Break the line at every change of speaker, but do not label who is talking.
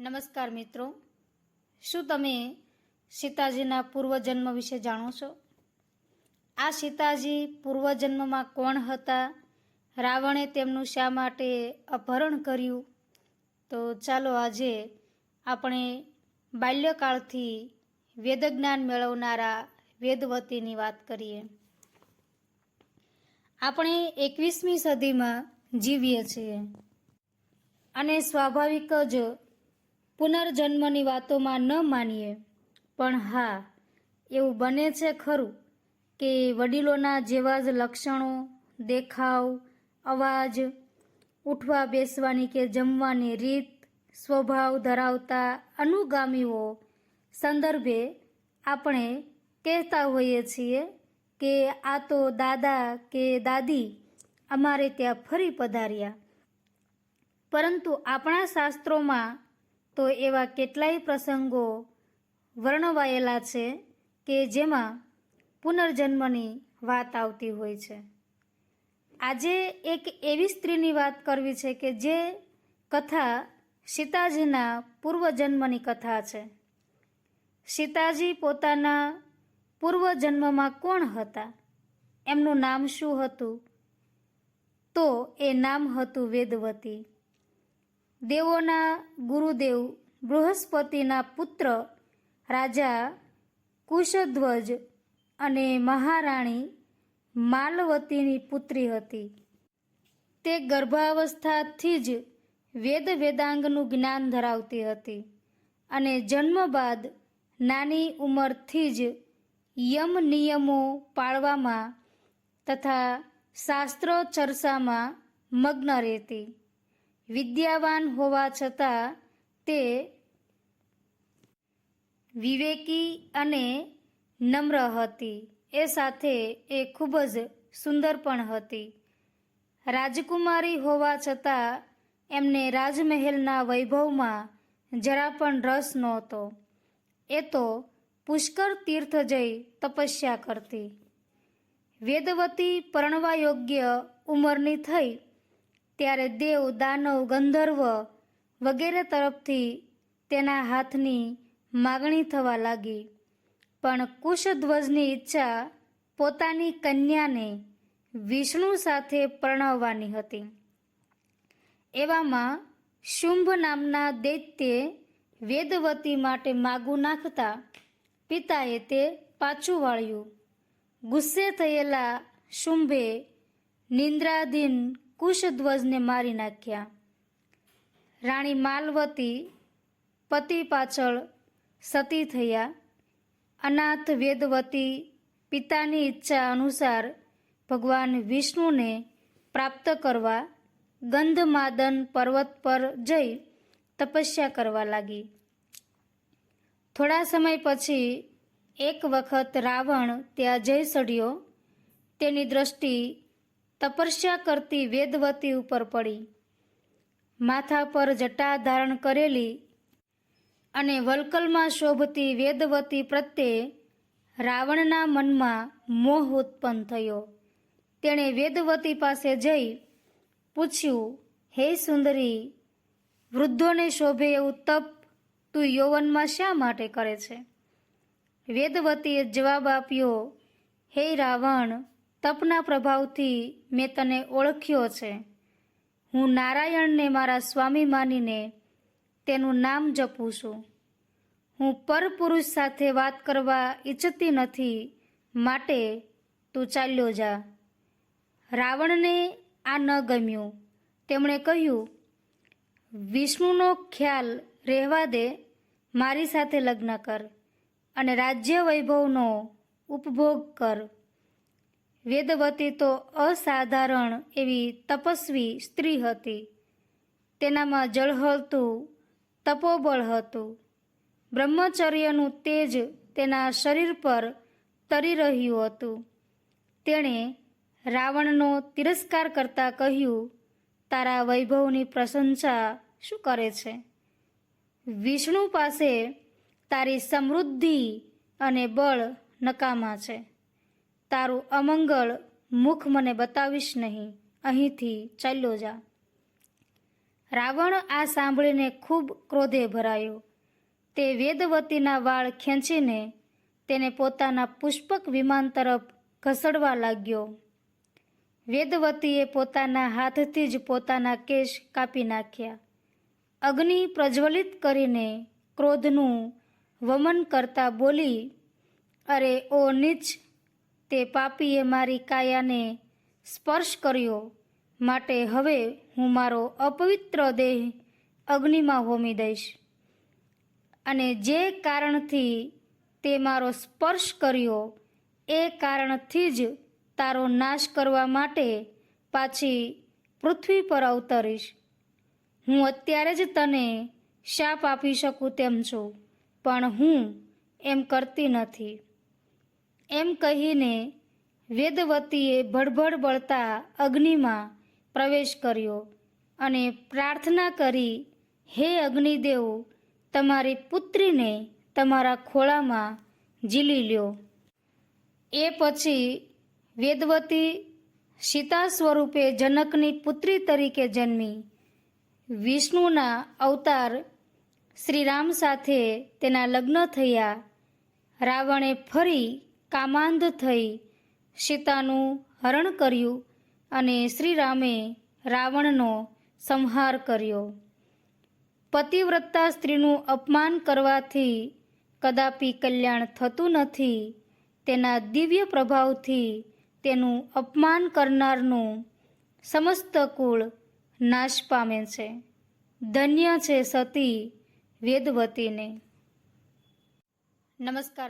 નમસ્કાર મિત્રો. શું તમે સીતાજીના પૂર્વજન્મ વિશે જાણો છો? આ સીતાજી પૂર્વજન્મમાં કોણ હતા? રાવણે તેમનું શા માટે અપહરણ કર્યું? તો ચાલો આજે આપણે બાલ્યકાળથી વેદજ્ઞાન મેળવનારા વેદવતીની વાત કરીએ. આપણે એકવીસમી સદીમાં જીવીએ છીએ. અને સ્વાભાવિક જ પુનર્જન્મની વાતોમાં ન માનીએ. પણ હા, એવું બને છે ખરું કે વડીલોના જેવા જ લક્ષણો, દેખાવ, અવાજ, ઉઠવા બેસવાની કે જમવાની રીત, સ્વભાવ ધરાવતા અનુગામીઓ સંદર્ભે આપણે કહેતા હોઈએ છીએ કે આ તો દાદા કે દાદી અમારે ત્યાં ફરી પધાર્યા. પરંતુ આપણા શાસ્ત્રોમાં તો એવા કેટલાય પ્રસંગો વર્ણવાયેલા છે કે જેમાં પુનર્જન્મની વાત આવતી હોય છે. આજે એક એવી સ્ત્રીની વાત કરવી છે કે જે કથા સીતાજીના પૂર્વજન્મની કથા છે. સીતાજી પોતાના પૂર્વજન્મમાં કોણ હતા? એમનું નામ શું હતું? તો એ નામ હતું વેદવતી. દેવોના ગુરુદેવ, બૃહસ્પતિના પુત્ર, રાજા, કુશધ્વજ અને મહારાણી માલવતીની પુત્રી હતી. તે ગર્ભાવસ્થાથી જ વેદ વેદાંગનું જ્ઞાન ધરાવતી હતી અને જન્મ બાદ નાની ઉંમરથી જ યમ નિયમો પાળવામાં તથા શાસ્ત્ર ચર્ચામાં મગ્ન રહેતી. વિદ્યાવાન હોવા છતાં તે વિવેકી અને નમ્ર હતી. એ સાથે એ ખૂબ જ સુંદર પણ હતી. રાજકુમારી હોવા છતાં એમને રાજમહેલના વૈભવમાં જરા પણ રસ નહોતો. એ તો પુષ્કર તીર્થ જઈ તપસ્યા કરતી. વેદવતી પરણવા યોગ્ય ઉંમરની થઈ ત્યારે દેવ, દાનવ, ગંધર્વ વગેરે તરફથી તેના હાથની માગણી થવા લાગી. પણ કુશધ્વજની ઈચ્છા પોતાની કન્યાને વિષ્ણુ સાથે પરણાવવાની હતી. એવામાં શુંભ નામના દૈત્યે વેદવતી માટે માગું નાખતા પિતાએ તે પાછું વાળ્યું. ગુસ્સે થયેલા શુંભે નિંદ્રાધીન કુશધ્વજને મારી નાખ્યા. રાણી માલવતી પતિ પાછળ સતી થયા. અનાથ વેદવતી પિતાની ઈચ્છા અનુસાર ભગવાન વિષ્ણુને પ્રાપ્ત કરવા ગંધમાદન પર્વત પર જઈ તપસ્યા કરવા લાગી. થોડા સમય પછી એક વખત રાવણ ત્યાં જઈ ચડ્યો તેની દ્રષ્ટિ તપસ્યા કરતી વેદવતી ઉપર પડી. માથા પર જટા ધારણ કરેલી અને વલકલમાં શોભતી વેદવતી પ્રત્યે રાવણના મનમાં મોહ ઉત્પન્ન થયો. તેણે વેદવતી પાસે જઈ પૂછ્યું, હે સુંદરી, વૃદ્ધોને શોભે એવું તપ તું યૌવનમાં શા માટે કરે છે? વેદવતીએ જવાબ આપ્યો, હે રાવણ તપના પ્રભાવથી મેં તને ઓળખ્યો છે. હું નારાયણને મારા સ્વામી માનીને તેનું નામ જપું છું. હું પરપુરુષ સાથે વાત કરવા ઈચ્છતી નથી, માટે તું ચાલ્યો જા. રાવણને આ ન ગમ્યું. તેમણે કહ્યું, વિષ્ણુનો ખ્યાલ રહેવા દે, મારી સાથે લગ્ન કર અને રાજ્ય વૈભવનો ઉપભોગ કર. વેદવતી તો અસાધારણ એવી તપસ્વી સ્ત્રી હતી. તેનામાં જળહળતું તપોબળ હતું. બ્રહ્મચર્યનું તેજ તેના શરીર પર તરી રહ્યું હતું. તેણે રાવણનો તિરસ્કાર કરતાં કહ્યું, તારા વૈભવની પ્રશંસા શું કરે છે? વિષ્ણુ પાસે તારી સમૃદ્ધિ અને બળ નકામા છે. તારું અમંગળ મુખ મને બતાવીશ નહીં. અહીંથી ચાલ્યો જા. રાવણ આ સાંભળીને ખૂબ ક્રોધે ભરાયો. તે વેદવતીના વાળ ખેંચીને તેને પોતાના પુષ્પક વિમાન તરફ ઘસડવા લાગ્યો. વેદવતીએ પોતાના હાથથી જ પોતાના કેશ કાપી નાખ્યા. અગ્નિ પ્રજ્વલિત કરીને ક્રોધનું વમન કરતા બોલી, અરે ઓ નીચ તે પાપીએ મારી કાયાને સ્પર્શ કર્યો. માટે હવે હું મારો અપવિત્ર દેહ અગ્નિમાં હોમી દઈશ. અને જે કારણથી તે મારો સ્પર્શ કર્યો, એ કારણથી જ તારો નાશ કરવા માટે પાછી પૃથ્વી પર અવતરીશ. હું અત્યારે જ તને શાપ આપી શકું તેમ છું, પણ હું એમ કરતી નથી. એમ કહીને વેદવતીએ ભડભડ બળતા અગ્નિમાં પ્રવેશ કર્યો અને પ્રાર્થના કરી, હે અગ્નિદેવ, તમારી પુત્રીને તમારા ખોળામાં ઝીલી લ્યો. એ પછી વેદવતી સીતા સ્વરૂપે જનકની પુત્રી તરીકે જન્મી. વિષ્ણુના અવતાર શ્રીરામ સાથે તેના લગ્ન થયા. રાવણે ફરી કામાંધ થઈ સીતાનું હરણ કર્યું અને શ્રીરામે રાવણનો સંહાર કર્યો. પતિવ્રતા સ્ત્રીનું અપમાન કરવાથી કદાપી કલ્યાણ થતું નથી, તેના દિવ્ય પ્રભાવથી તેનું અપમાન કરનારનું સમસ્ત કુળ નાશ પામે છે. ધન્ય છે સતી વેદવતીને. નમસ્કાર.